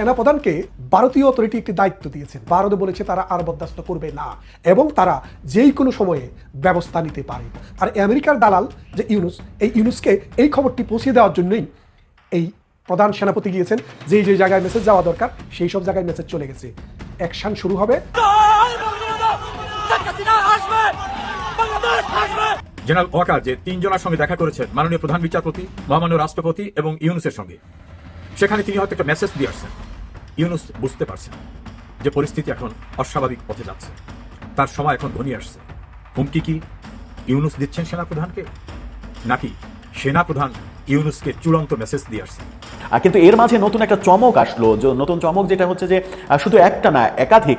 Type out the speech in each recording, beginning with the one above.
সেনাপ্রধানকে ভারতীয় অথরিটি একটি দায়িত্ব দিয়েছে। ভারত বলেছে তারা আর বরদাস্ত করবে না এবং তারা যেই কোনো সময়ে ব্যবস্থা নিতে পারে। আর আমেরিকার দালাল যে ইউনুস, এই ইউনুসকে এই খবরটি পৌঁছে দেওয়ার জন্যই এই প্রধান সেনাপতি গিয়েছেন। যেই যে জায়গায় মেসেজ যাওয়া দরকার, সেই সব জায়গায় মেসেজ চলে গেছে। অ্যাকশন শুরু হবে। জেনারেল ওয়াকার যে তিনজনের সঙ্গে দেখা করেছেন মাননীয় প্রধান বিচারপতি, মহামান্য রাষ্ট্রপতি এবং ইউনুসের সঙ্গে। সেখানে তিনি হয়তো একটা মেসেজ দিয়ে আসছেন। ইউনুস বুঝতে পারছেন যে পরিস্থিতি এখন অস্বাভাবিক পথে যাচ্ছে। তার সময় এখন ঘনিয়ে আসছে। হুমকি কি ইউনুস দিচ্ছেন সেনাপ্রধানকে? নাকি সেনাপ্রধান ইউনুসকে চূড়ান্ত মেসেজ দিয়ে আসছেন আর কিন্তু এর মাঝে নতুন একটা চমক আসলো যে নতুন চমক যেটা হচ্ছে যে শুধু একটা না একাধিক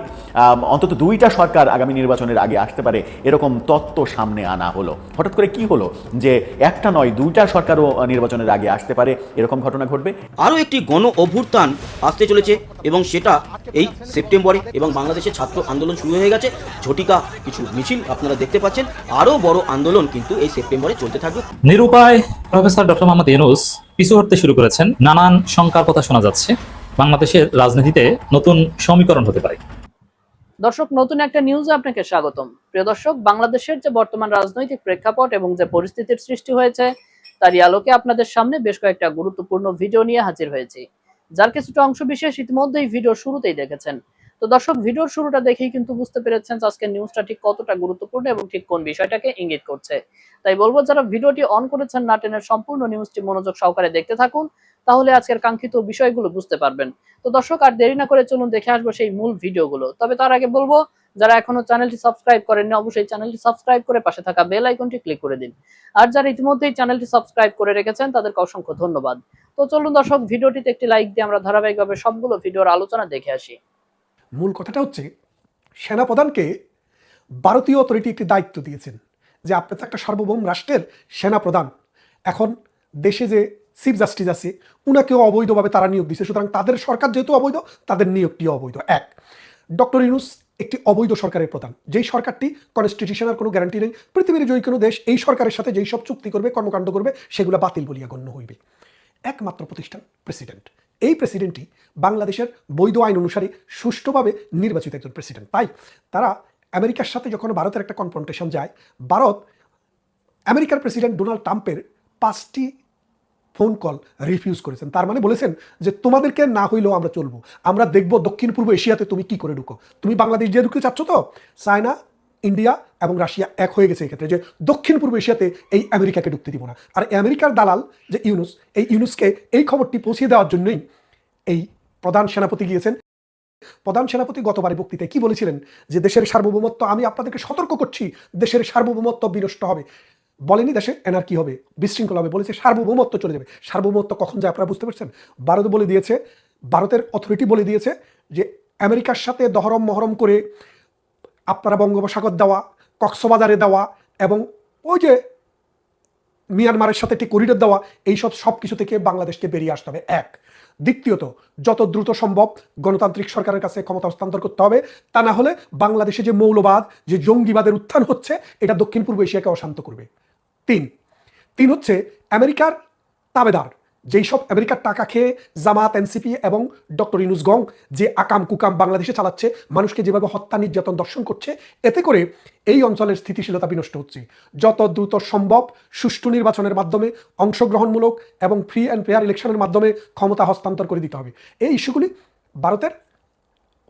অন্তত দুইটা সরকার আগামী নির্বাচনের আগে আসতে পারে এরকম তত্ত্ব সামনে আনা হলো। হঠাৎ করে কি হলো? যে একটা নয় দুইটা সরকারও নির্বাচনের আগে আসতে পারে এরকম ঘটনা ঘটবে? আরও একটি গণ অভ্যুত্থান আসতে চলেছে এবং সেটা এই সেপ্টেম্বরে এবং বাংলাদেশের ছাত্র আন্দোলন শুরু হয়ে গেছে। ঝটিকা কিছু মিছিল আপনারা দেখতে পাচ্ছেন আরও বড় আন্দোলন কিন্তু এই সেপ্টেম্বরে চলতে থাকবে। নিরুপায় প্রফেসর ডক্টর মোহাম্মদ ইউনুস পিছু হটতে শুরু করেছেন। নানান শঙ্কার কথা শোনা যাচ্ছে। বাংলাদেশের রাজনীতিতে নতুন সমীকরণ হতে পারে। দর্শক, নতুন একটা নিউজে আপনাকে স্বাগতম। প্রিয় দর্শক, বাংলাদেশের যে বর্তমান রাজনৈতিক প্রেক্ষাপট এবং যে পরিস্থিতির সৃষ্টি হয়েছে, তারই আলোকে আপনাদের সামনে বেশ কয়েকটা গুরুত্বপূর্ণ ভিডিও নিয়ে হাজির হয়েছি। যার কিছুটা অংশ বিশেষ ইতিমধ্যেই ভিডিও শুরুতেই দেখেছেন। তো দর্শক, ভিডিওর শুরুটা দেখেই কিন্তু বুঝতে পেরেছেন যে আজকের নিউজটা ঠিক কতটা গুরুত্বপূর্ণ এবং ঠিক কোন বিষয়টাকে ইঙ্গিত করছে। তাই বলব, যারা ভিডিওটি অন করেছেন না টেনের সম্পূর্ণ নিউজটি মনোযোগ সহকারে দেখতে থাকুন, তাহলে আজকের কাঙ্ক্ষিত বিষয়গুলো বুঝতে পারবেন। তো দর্শক, আর দেরি না করে চলুন দেখে আসব সেই মূল ভিডিওগুলো। তবে তার আগে বলব, যারা এখনও চ্যানেলটি সাবস্ক্রাইব করেননি, অবশ্যই চ্যানেলটি সাবস্ক্রাইব করে পাশে থাকা বেল আইকনটি ক্লিক করে দিন। আর যারা ইতিমধ্যেই চ্যানেলটি সাবস্ক্রাইব করে রেখেছেন, তাদেরকে অসংখ্য ধন্যবাদ। তো চলুন দর্শক, ভিডিওটিতে একটি লাইক দিয়ে আমরা ধারাবাহিকভাবে সবগুলো ভিডিওর আলোচনা দেখে আসি। মূল কথাটা হচ্ছে, সেনাপ্রধানকে ভারতীয় অথরিটি একটি দায়িত্ব দিয়েছেন যে আপনি তো একটা সার্বভৌম রাষ্ট্রের সেনাপ্রধান। এখন দেশে যে চিফ জাস্টিস আছে, উনাকেও অবৈধভাবে তারা নিয়োগ দিচ্ছে সুতরাং তাদের সরকার যেহেতু অবৈধ, তাদের নিয়োগটিও অবৈধ। এক, ডক্টর ইউনুস একটি অবৈধ সরকারের প্রধান। যেই সরকারটি কনস্টিটিউশনের কোনো গ্যারান্টি নেই, পৃথিবীর যে কোনো দেশ এই সরকারের সাথে যেই সব চুক্তি করবে, কর্মকাণ্ড করবে, সেগুলো বাতিল বলিয়া গণ্য হইবে। একমাত্র প্রতিষ্ঠান প্রেসিডেন্ট এই প্রেসিডেন্টই বাংলাদেশের বৈধ আইন অনুসারে সুষ্ঠুভাবে নির্বাচিত একজন প্রেসিডেন্ট তাই তারা আমেরিকার সাথে যখন ভারতের একটা কনফ্রন্টেশন যায়, ভারত আমেরিকার প্রেসিডেন্ট ডোনাল্ড ট্রাম্পের পাঁচটি ফোন কল রিফিউজ করেছেন। তার মানে বলেছেন যে, তোমাদেরকে না হইলেও আমরা চলবো। আমরা দেখব দক্ষিণ পূর্ব এশিয়াতে তুমি কি করে ঢুকো? তুমি বাংলাদেশ যে ঢুকতে চাচ্ছ তো? চায়না ইন্ডিয়া এবং রাশিয়া এক হয়ে গেছে এক্ষেত্রে যে দক্ষিণ পূর্ব এশিয়াতে এই আমেরিকাকে ঢুকতে দিব না। আর আমেরিকার দালাল যে ইউনুস, এই ইউনুসকে এই খবরটি পৌঁছে দেওয়ার জন্যই এই প্রধান সেনাপতি গিয়েছেন। প্রধান সেনাপতি গতবারে বক্তৃতায় কি বলেছিলেন? যে দেশের সার্বভৌমত্ব, আমি আপনাদেরকে সতর্ক করছি, দেশের সার্বভৌমত্ব বিনষ্ট হবে। বলেনি দেশে এনার কি হবে? বিশৃঙ্খলা হবে। বলেছে সার্বভৌমত্ব চলে যাবে। সার্বভৌমত্ব কখন যায় আপনারা বুঝতে পারছেন? ভারত বলে দিয়েছে, ভারতের অথরিটি বলে দিয়েছে যে আমেরিকার সাথে দহরম মহরম করে আপনারা বঙ্গোপসাগর দেওয়া, কক্সবাজারে দেওয়া এবং ওই যে মিয়ানমারের সাথে একটি করিডোর দেওয়া, এইসব সব কিছু থেকে বাংলাদেশকে বেরিয়ে আসতে হবে। এক। দ্বিতীয়ত, যত দ্রুত সম্ভব গণতান্ত্রিক সরকারের কাছে ক্ষমতা হস্তান্তর করতে হবে। তা না হলে বাংলাদেশে যে মৌলবাদ, যে জঙ্গিবাদের উত্থান হচ্ছে, এটা দক্ষিণ পূর্ব এশিয়াকে অশান্ত করবে। তিন। তিন হচ্ছে, আমেরিকার তাবেদার। যেই সব আমেরিকার টাকা খেয়ে জামাত, এনসিপি এবং ডক্টর ইনুস গং যে আকাম কুকাম বাংলাদেশে চালাচ্ছে, মানুষকে যেভাবে হত্যা, নির্যাতন, দর্শন করছে, এতে করে এই অঞ্চলের স্থিতিশীলতা বিনষ্ট হচ্ছে। যত দ্রুত সম্ভব সুষ্ঠু নির্বাচনের মাধ্যমে অংশগ্রহণমূলক এবং ফ্রি অ্যান্ড ফেয়ার ইলেকশনের মাধ্যমে ক্ষমতা হস্তান্তর করে দিতে হবে। এই ইস্যুগুলি ভারতের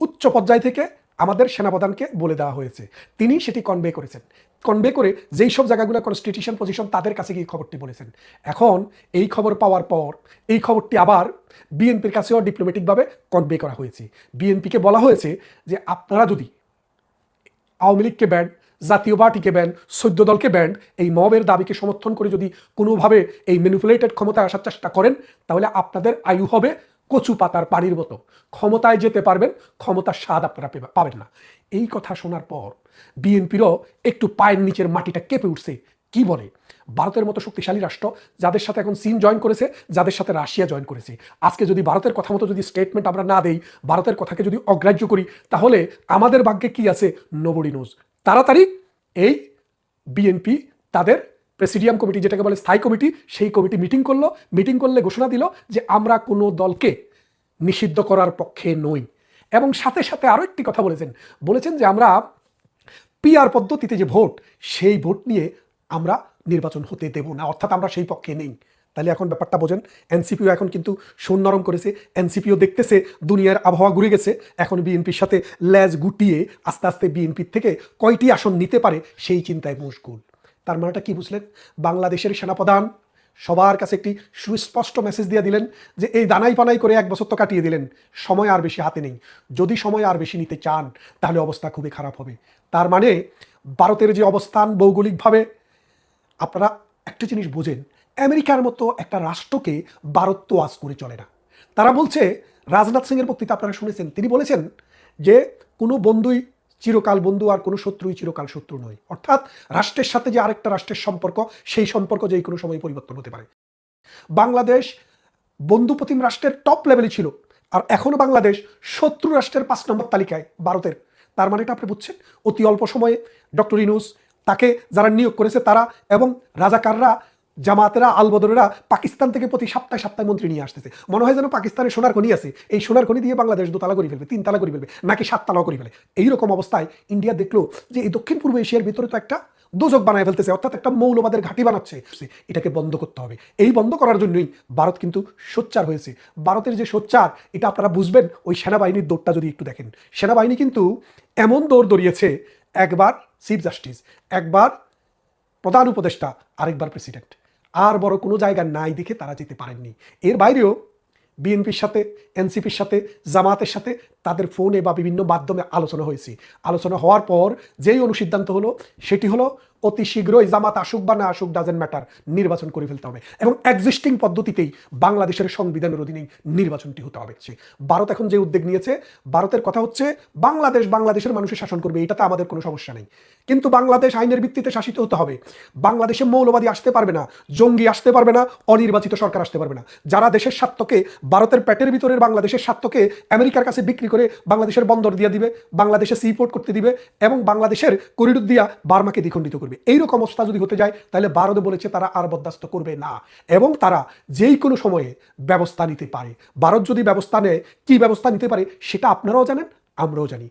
উচ্চ পর্যায় থেকে আমাদের সেনাপ্রধানকে বলে দেওয়া হয়েছে। তিনি সেটি কনভে করেছেন। কনভে করে যেই সব জায়গাগুলো কনস্টিটিউশন পজিশন তাদের কাছে গিয়ে খবরটি বলেছেন। এখন এই খবর পাওয়ার পর এই খবরটি আবার বিএনপির কাছেও ডিপ্লোম্যাটিকভাবে কনভে করা হয়েছে। বিএনপিকে বলা হয়েছে যে আপনারা যদি আওয়ামী লীগকে ব্যান্ড জাতীয় পার্টিকে ব্যান্ড সৈদ্য দলকে ব্যান্ড এই মবের দাবিকে সমর্থন করে যদি কোনোভাবে এই ম্যানিপুলেটেড ক্ষমতায় আসার চেষ্টা করেন, তাহলে আপনাদের আয়ু হবে কচু পাতার পানির মতো। ক্ষমতায় যেতে পারবেন, ক্ষমতার স্বাদ আপনারা পাবেন না। এই কথা শোনার পর বিএনপিরও একটু পায়ের নিচের মাটিটা কেঁপে উঠছে। কি বলে? ভারতের মতো শক্তিশালী রাষ্ট্র যাদের সাথে এখন চীন জয়েন করেছে, যাদের সাথে রাশিয়া জয়েন করেছে। আজকে যদি ভারতের কথা মতো যদি স্টেটমেন্ট আমরা না দেই, ভারতের কথাকে যদি অগ্রাহ্য করি, তাহলে আমাদের ভাগ্যে কি আছে? নোবডি নোজ তাড়াতাড়ি এই বিএনপি তাদের প্রেসিডিয়াম কমিটি, যেটাকে বলে স্থায়ী কমিটি, সেই কমিটি মিটিং করল। মিটিং করলে ঘোষণা দিল যে আমরা কোনো দলকে নিষিদ্ধ করার পক্ষে নই। এবং সাথে সাথে আরও একটি কথা বলেছেন। বলেছেন যে আমরা পিআর পদ্ধতিতে যে ভোট, সেই ভোট নিয়ে আমরা নির্বাচন হতে দেব না, অর্থাৎ আমরা সেই পক্ষে নেই। তাহলে এখন ব্যাপারটা বোঝেন, এনসিপিও এখন কিন্তু নরম করেছে, এনসিপিও দেখতেছে, দুনিয়ার আবহাওয়া ঘুরে গেছে। এখন বিএনপির সাথে ল্যাজ গুটিয়ে আস্তে আস্তে বিএনপির থেকে কয়টি আসন নিতে পারে, সেই চিন্তায় মুশকুল তার মানেটা কি বুঝলেন? বাংলাদেশের সেনাপ্রধান সবার কাছে একটি সুস্পষ্ট মেসেজ দিয়ে দিলেন যে এই দানাই পানাই করে এক বছর তো কাটিয়ে দিলেন। সময় আর বেশি হাতে নেই। যদি সময় আর বেশি নিতে চান, তাহলে অবস্থা খুবই খারাপ হবে। তার মানে ভারতের যে অবস্থান ভৌগোলিকভাবে, আপনারা একটা জিনিস বোঝেন, আমেরিকার মতো একটা রাষ্ট্রকে ভারত তো আজ করে চলে না। তারা বলছে, রাজনাথ সিংয়ের বক্তৃতা আপনারা শুনেছেন, তিনি বলেছেন যে কোনো বন্ধুই চিরকাল বন্ধু আর কোনো শত্রুই চিরকাল শত্রু নয়। অর্থাৎ রাষ্ট্রের সাথে যে আরেকটা রাষ্ট্রের সম্পর্ক, সেই সম্পর্ক যে কোনো সময় পরিবর্তন হতে পারে। বাংলাদেশ বন্ধুপ্রতিম রাষ্ট্রের টপ লেভেলে ছিল। আর এখনও বাংলাদেশ শত্রু রাষ্ট্রের পাঁচ নম্বর তালিকায়, ভারতের। তার মানে এটা আপনি বুঝছেন? অতি অল্প সময়ে ডক্টর ইনুস তাকে যারা নিয়োগ করেছে তারা এবং রাজাকাররা জামাতেরা, আলবদরেরা পাকিস্তান থেকে প্রতি সপ্তাহে সপ্তাহে মন্ত্রী নিয়ে আসতেছে। মনে হয় যেন পাকিস্তানে সোনার খনি আছে। এই সোনার খনি দিয়ে বাংলাদেশ দোতলা করে ফেলবে, তিনতলা করে ফেলবে, নাকি সাততলাও করে ফেলে। এইরকম অবস্থায় ইন্ডিয়া দেখল যে এই দক্ষিণ পূর্ব এশিয়ার ভিতরে তো একটা দোজক বানায় ফেলতেছে, অর্থাৎ একটা মৌলবাদের ঘাঁটি বানাচ্ছে। এটাকে বন্ধ করতে হবে। এই বন্ধ করার জন্যই ভারত কিন্তু সোচ্চার হয়েছে। ভারতের যে সোচ্চার, এটা আপনারা বুঝবেন, ওই সেনাবাহিনীর দৌড়টা যদি একটু দেখেন। সেনাবাহিনী কিন্তু এমন দৌড় দৌড়িয়েছে, একবার চিফ জাস্টিস একবার প্রধান উপদেষ্টা, আরেকবার প্রেসিডেন্ট আর বড় কোনো জায়গা নাই দেখে তারা যেতে পারেননি। এর বাইরেও বিএনপির সাথে, এনসিপির সাথে, জামাতের সাথে তাদের ফোনে বা বিভিন্ন মাধ্যমে আলোচনা হয়েছে। আলোচনা হওয়ার পর যেই অনুসিদ্ধান্ত হলো, সেটি হলো অতি শীঘ্রই জামাত আসুক বা না আসুক ডাজেন্ট ম্যাটার নির্বাচন করে ফেলতে হবে এবং এক্সিস্টিং পদ্ধতিতেই বাংলাদেশের সংবিধানের অধীনে নির্বাচনটি হতে হবে। ভারত এখন যে উদ্যোগ নিয়েছে, ভারতের কথা হচ্ছে বাংলাদেশ বাংলাদেশের মানুষের শাসন করবে, এটাতে আমাদের কোনো সমস্যা নেই। কিন্তু বাংলাদেশ আইনের ভিত্তিতে শাসিত হতে হবে। বাংলাদেশে মৌলবাদী আসতে পারবে না, জঙ্গি আসতে পারবে না, অনির্বাচিত সরকার আসতে পারবে না। যারা দেশের স্বার্থকে ভারতের পেটের ভিতরের বাংলাদেশের স্বার্থকে আমেরিকার কাছে বিক্রি করে বাংলাদেশের বন্দর দিয়ে দিবে, বাংলাদেশে সিপোর্ট করতে দিবে এবং বাংলাদেশের করিডোর দিয়া বার্মাকে দ্বিখণ্ডিত করবে। এইরকম অবস্থা যদি হতে যায়, তাহলে ভারত বলেছে তারা আর বরদাস্ত করবে না এবং তারা যেই কোনো সময়ে ব্যবস্থা নিতে পারে। ভারত যদি ব্যবস্থা নেয়, কি ব্যবস্থা নিতে পারে সেটা আপনারাও জানেন, আমরাও জানি।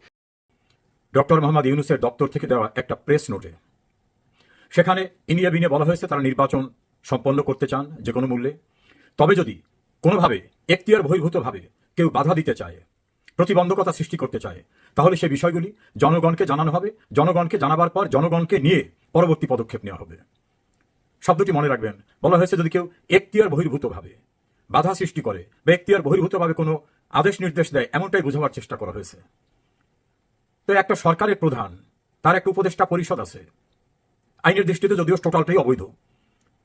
ডক্টর মোহাম্মদ ইউনুসের দপ্তর থেকে দেওয়া একটা প্রেস নোটে, সেখানে ইন্ডিয়া বিনে বলা হয়েছে তারা নির্বাচন সম্পন্ন করতে চান যে কোনো মূল্যে। তবে যদি কোনোভাবে এখতিয়ার বহির্ভূতভাবে কেউ বাধা দিতে চায় প্রতিবন্ধকতা সৃষ্টি করতে চায়। তাহলে সে বিষয়গুলি জনগণকে জানানো হবে, জনগণকে জানাবার পর জনগণকে নিয়ে পরবর্তী পদক্ষেপ নেওয়া হবে। শব্দটি মনে রাখবেন, বলা হয়েছে যদি কেউ এখতিয়ার বহির্ভূতভাবে বাধা সৃষ্টি করে, বা এখতিয়ার বহির্ভূতভাবে কোনো আদেশ নির্দেশ দেয়, এমনটাই বোঝাবার চেষ্টা করা হয়েছে। তো একটা সরকারের প্রধান, তার একটা উপদেষ্টা পরিষদ আছে। আইনের দৃষ্টিতে যদিও টোটালটাই অবৈধ,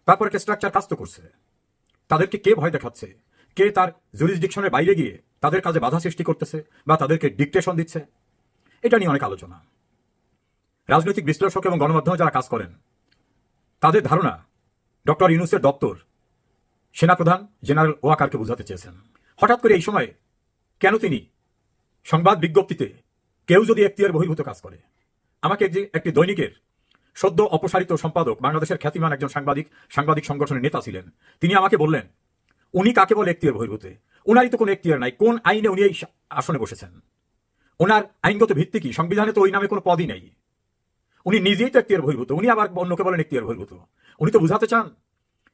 তারপর কে স্ট্রাকচার কাজ তো করছে। তাদেরকে কে ভয় দেখাচ্ছে? কে তার জুরিসডিকশনের বাইরে গিয়ে তাদের কাজে বাধা সৃষ্টি করতেছে বা তাদেরকে ডিকটেশন দিচ্ছে? এটা নিয়ে অনেক আলোচনা। রাজনৈতিক বিশ্লেষক এবং গণমাধ্যমে যারা কাজ করেন, তাদের ধারণা ডক্টর ইউনুসের দপ্তর সেনাপ্রধান জেনারেল ওয়াকারকে বোঝাতে চেয়েছেন। হঠাৎ করে এই সময়ে কেন তিনি সংবাদ বিজ্ঞপ্তিতে কেউ যদি এখতিয়ার বহির্ভূত কাজ করে? আমাকে যে একটি দৈনিকের সদ্য অপসারিত সম্পাদক, বাংলাদেশের খ্যাতিমান একজন সাংবাদিক সাংবাদিক সংগঠনের নেতা ছিলেন, তিনি আমাকে বললেন উনি কাকে বলে এখতিয়ার বহির্ভূতে? উনারই তো কোনো এখতিয়ার নাই। কোন আইনে উনি এই আসনে বসেছেন? ওনার আইনগত ভিত্তি কি? সংবিধানে তো ওই নামে কোনো পদই নেই। উনি নিজেই তো এখতিয়ার বহির্ভূত। উনি আবার অন্যকে বলেন এখতিয়ার বহির্ভূত। উনি তো বুঝাতে চান?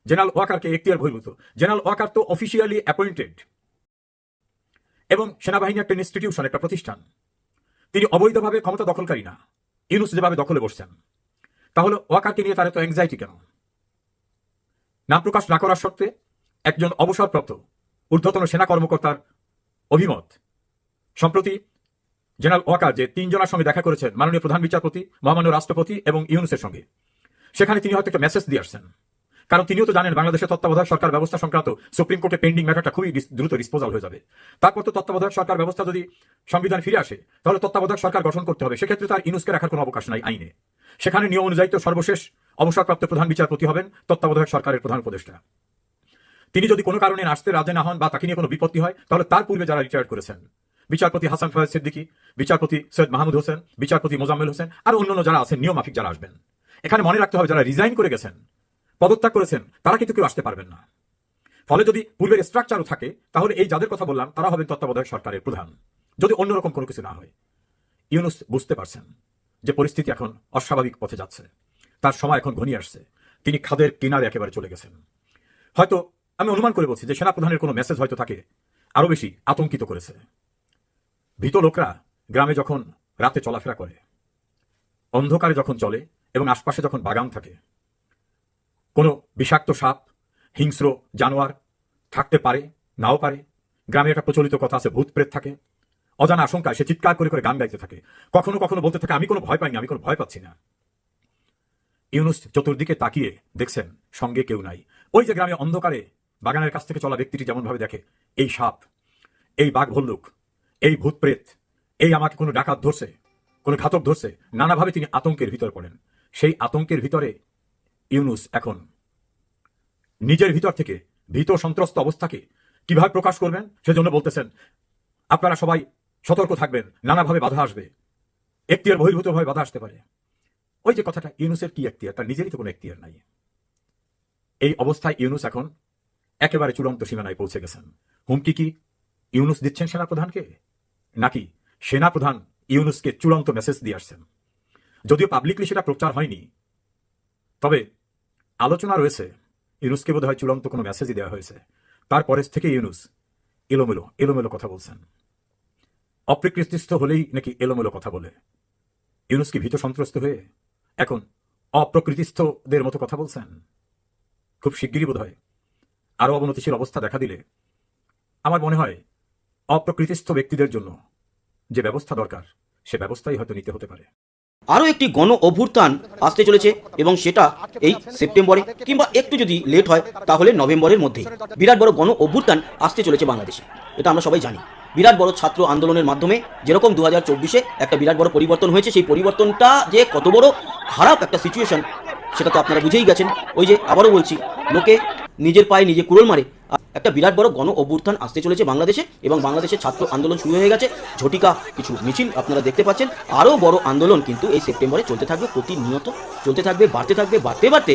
জেনারেল ওয়াকারকে এখতিয়ার বহির্ভূত। জেনারেল ওয়াকার তো অফিসিয়ালি অ্যাপয়েন্টেড এবং সেনাবাহিনী একটা ইনস্টিটিউশন একটা প্রতিষ্ঠান। তিনি অবৈধভাবে ক্ষমতা দখলকারী না। ইউনুস যেভাবে দখলে বসছেন। তাহলে ওয়াকারকে নিয়ে তার এত অ্যাংজাইটি কেন? নাম প্রকাশ না করার সত্ত্বে একজন অবসরপ্রাপ্ত ঊর্ধ্বতন সেনা কর্মকর্তার অভিমত। সম্প্রতি জেনারেল ওয়াকার যে তিনজনের সঙ্গে দেখা করেছেন মাননীয় প্রধান বিচারপতি, মহামান্য রাষ্ট্রপতি এবং ইউনুসের সঙ্গে, সেখানে তিনি হয়তো একটা মেসেজ দিয়ে আসছেন। কারণ তিনিও তো জানেন বাংলাদেশের তত্ত্বাবধায়ক সরকার ব্যবস্থা সংক্রান্ত সুপ্রিম কোর্টে পেন্ডিং ম্যাটারটা খুবই দ্রুত ডিসপোজাল হয়ে যাবে। তারপর তো তত্ত্বাবধায়ক সরকার ব্যবস্থা যদি সংবিধান ফিরে আসে, তাহলে তত্ত্বাবধায়ক সরকার গঠন করতে হবে। সেক্ষেত্রে তার ইনুসকে রাখার কোনো অবকাশ নাই আইনে। সেখানে নিয়ম অনুযায়ী তো সর্বশেষ অবসরপ্রাপ্ত প্রধান বিচারপতি হবেন তত্ত্বাবধায়ক সরকারের প্রধান উপদেষ্টা। তিনি যদি কোনো কারণে আসতে রাজি না হন বা তাকে নিয়ে কোনো বিপত্তি হয়, তাহলে তার পূর্বে যারা রিটায়ার্ড করেছেন, বিচারপতি হাসান ফয়েজ সিদ্দিকী, বিচারপতি সৈয়দ মাহমুদ হোসেন, বিচারপতি মোজাম্মেল হোসেন, আর অন্যান্য যারা আছেন নিয়ম মাফিক যারা আসবেন। এখানে মনে রাখতে হবে, যারা রিজাইন করে গেছেন, পদত্যাগ করেছেন, তারা কিন্তু কেউ আসতে পারবেন না। ফলে যদি পূর্বের স্ট্রাকচারও থাকে, তাহলে এই যাদের কথা বললাম, তারা হবেন তত্ত্বাবধায়ক সরকারের প্রধান। যদি অন্যরকম কোনো কিছু না হয়, ইউনুস বুঝতে পারছেন যে পরিস্থিতি এখন অস্বাভাবিক পথে যাচ্ছে। তার সময় এখন ঘনিয়ে আসছে। তিনি খাদের কিনারে একেবারে চলে গেছেন। হয়তো আমি অনুমান করে বলছি যে সেনাপ্রধানের কোনো মেসেজ হয়তো তাকে আরও বেশি, আতঙ্কিত করেছে। ভীত লোকরা গ্রামে যখন রাতে চলাফেরা করে, অন্ধকারে যখন চলে এবং আশপাশে যখন বাগান থাকে, কোনো বিষাক্ত সাপ, হিংস্র জানোয়ার থাকতে পারে, নাও পারে, গ্রামে একটা প্রচলিত কথা আছে ভূত প্রেত থাকে। অজানা আশঙ্কায় সে চিৎকার করে করে গান গাইতে থাকে। কখনো কখনো বলতে থাকে, আমি কোনো ভয় পাইনি, আমি কোনো ভয় পাচ্ছি না। ইউনুস চতুর্দিকে তাকিয়ে দেখছেন, সঙ্গে কেউ নাই। ওই যে গ্রামে অন্ধকারে বাগানের কাছ থেকে চলা ব্যক্তিটি যেমন ভাবে দেখে, এই সাপ, এই বাঘ ভল্লুক, এই ভূত প্রেত, এই আমাকে কোনো ডাকাত ধরছে, কোনো ঘাতক ধরছে, নানাভাবে তিনি আতঙ্কের ভিতর পড়েন। সেই আতঙ্কের ভিতরে ইউনুস এখন নিজের ভিতর থেকে ভীত সন্ত্রস্ত অবস্থাকে কীভাবে প্রকাশ করবেন সেজন্য বলতেছেন, আপনারা সবাই সতর্ক থাকবেন, নানাভাবে বাধা আসবে এখতিয়ার বহির্ভূতভাবে বাধা আসতে পারে। ওই যে কথাটা, ইউনুসের কি এখতিয়ার তার নিজেরই তো কোনো এখতিয়ার নাই। এই অবস্থায় ইউনুস এখন একেবারে চূড়ান্ত সীমানায় পৌঁছে গেছেন। হুমকি কি ইউনুস দিচ্ছেন সেনাপ্রধানকে? নাকি সেনাপ্রধান ইউনুসকে চূড়ান্ত মেসেজ দিয়ে আসছেন? যদিও পাবলিকলি সেটা প্রচার হয়নি, তবে আলোচনা রয়েছে। ইউনুসকে বোধহয় চূড়ান্ত কোনো মেসেজই দেওয়া হয়েছে। তারপরে থেকে ইউনুস এলোমেলো এলোমেলো কথা বলছেন। অপ্রকৃতিস্থ হলেই নাকি এলোমেলো কথা বলে? ইউনুস কি ভীত সন্ত্রস্ত হয়ে এখন অপ্রকৃতিস্থদের মতো কথা বলছেন? খুব শিগগিরই বোধ হয় আরও অবনতিশীল অবস্থা দেখা দিলে আমার মনে হয় অপ্রকৃতিস্থ ব্যক্তিদের জন্য যে ব্যবস্থা দরকার, সে ব্যবস্থাই হয়তো নিতে হতে পারে। আরও একটি গণ অভ্যুত্থান আসতে চলেছে এবং সেটা এই সেপ্টেম্বরে কিংবা একটু যদি লেট হয়, তাহলে নভেম্বরের মধ্যেই। বিরাট বড় গণ অভ্যুত্থান আসতে চলেছে বাংলাদেশে, এটা আমরা সবাই জানি। বিরাট বড় ছাত্র আন্দোলনের মাধ্যমে যেরকম দু হাজার চব্বিশে একটা বিরাট বড় পরিবর্তন হয়েছে, সেই পরিবর্তনটা যে কত বড় খারাপ একটা সিচুয়েশন সেটা তো আপনারা বুঝেই গেছেন। ওই যে আবারও বলছি, লোকে নিজের পায়ে নিজে কুড়োল মারে। একটা বিরাট বড় গণ অভ্যুত্থান আসতে চলেছে বাংলাদেশে এবং বাংলাদেশের ছাত্র আন্দোলন শুরু হয়ে গেছে। ঝটিকা কিছু মিছিল আপনারা দেখতে পাচ্ছেন। আরও বড় আন্দোলন কিন্তু এই সেপ্টেম্বরে চলতে থাকবে প্রতিনিয়ত। চলতে থাকবে, বাড়তে থাকবে, বাড়তে বাড়তে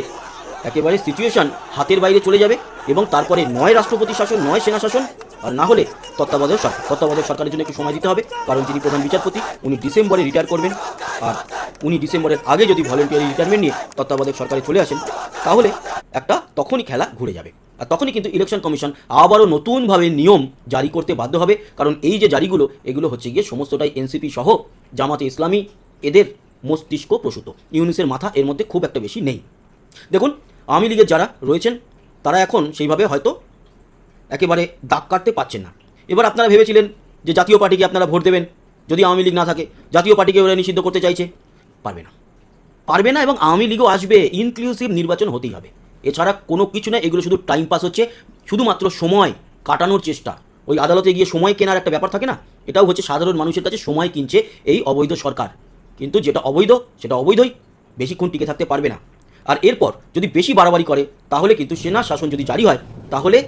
একেবারে সিচুয়েশন হাতের বাইরে চলে যাবে এবং তারপরে নয় রাষ্ট্রপতি শাসন, নয় সেনা শাসন আর না হলে তত্ত্বাবধায়ক সরকার তত্ত্বাবধায়ক সরকারের জন্য একটু সময় দিতে হবে, কারণ তিনি প্রধান বিচারপতি, উনি ডিসেম্বরে রিটায়ার করবেন। আর উনি ডিসেম্বরের আগে যদি ভলেন্টিয়ারি রিটায়ারমেন্ট নিয়ে তত্ত্বাবধায়ক সরকারে চলে আসেন, তাহলে একটা তখনই খেলা ঘুরে যাবে। আর তখনই কিন্তু ইলেকশন কমিশন আবারও নতুনভাবে নিয়ম জারি করতে বাধ্য হবে, কারণ এই যে জারিগুলো, এগুলো হচ্ছে গিয়ে সমস্তটাই এনসিপি সহ জামাতে ইসলামী, এদের মস্তিষ্ক প্রসূত। ইউনিসের মাথা এর মধ্যে খুব একটা বেশি নেই। দেখুন, আওয়ামী লীগের যারা রয়েছেন, তারা এখন সেইভাবে হয়তো একেবারে দাগ কাটতে পারছেন না। এবার আপনারা ভেবেছিলেন যে জাতীয় পার্টিকে আপনারা ভোট দেবেন, যদি আওয়ামী লীগ না থাকে, জাতীয় পার্টিকে ওরা নিষিদ্ধ করতে চাইছে। পারবে না। পারবে না এবং আওয়ামী লীগও আসবে ইনক্লুসিভ নির্বাচন হতেই হবে। এছাড়া কোনো কিছু না, এগুলো শুধু টাইম পাস হচ্ছে, শুধুমাত্র সময় কাটানোর চেষ্টা। ওই আদালতে গিয়ে সময় কেনার একটা ব্যাপার থাকে না, এটাও হচ্ছে সাধারণ মানুষের কাছে সময় কিনছে এই অবৈধ সরকার। কিন্তু যেটা অবৈধ, সেটা অবৈধই, বেশিক্ষণ টিকে থাকতে পারবে না। আর এরপর যদি বেশি বাড়াবাড়ি করে, তাহলে কিন্তু সেনা শাসন যদি জারি হয়, তাহলে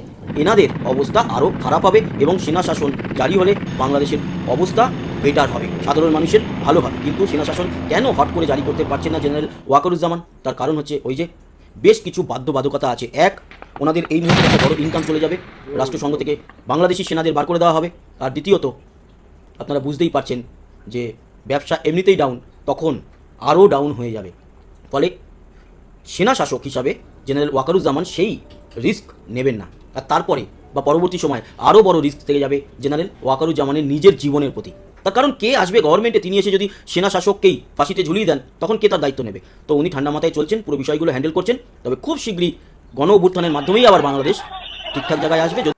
এনাদের অবস্থা আরও খারাপ হবে এবং সেনা শাসন জারি হলে বাংলাদেশের অবস্থা বেটার হবে। সাধারণ মানুষের ভালো হবে। কিন্তু সেনা শাসন কেন হট করে জারি করতে পারছে না জেনারেল ওয়াকারুজ্জামান? তার কারণ হচ্ছে ওই যে বেশ কিছু বাধ্যবাধকতা আছে। এক, ওনাদের এই মুহূর্তে একটা বড় ইনকাম চলে যাবে। রাষ্ট্রসংঘ থেকে বাংলাদেশি সেনাদের বার করে দেওয়া হবে। আর দ্বিতীয়ত, আপনারা বুঝতেই পারছেন যে ব্যবসা এমনিতেই ডাউন তখন আরও ডাউন হয়ে যাবে। ফলে সেনা শাসক হিসাবে জেনারেল ওয়াকারুজ্জামান সেই রিস্ক নেবেন না। আর তারপরে বা পরবর্তী সময় আরও বড় রিস্ক থেকে যাবে জেনারেল ওয়াকারুজ্জামানের নিজের জীবনের প্রতি। তার কারণ কে আসবে গভর্নমেন্টে? তিনি এসে যদি সেনা শাসককেই ফাঁসিতে ঝুলিয়ে দেন, তখন কে তার দায়িত্ব নেবে? তো উনি ঠান্ডা মাথায় চলছেন, পুরো বিষয়গুলো হ্যান্ডেল করছেন। তবে খুব শীঘ্রই গণ অভ্যুত্থানের মাধ্যমেই আবার বাংলাদেশ ঠিকঠাক জায়গায় আসবে।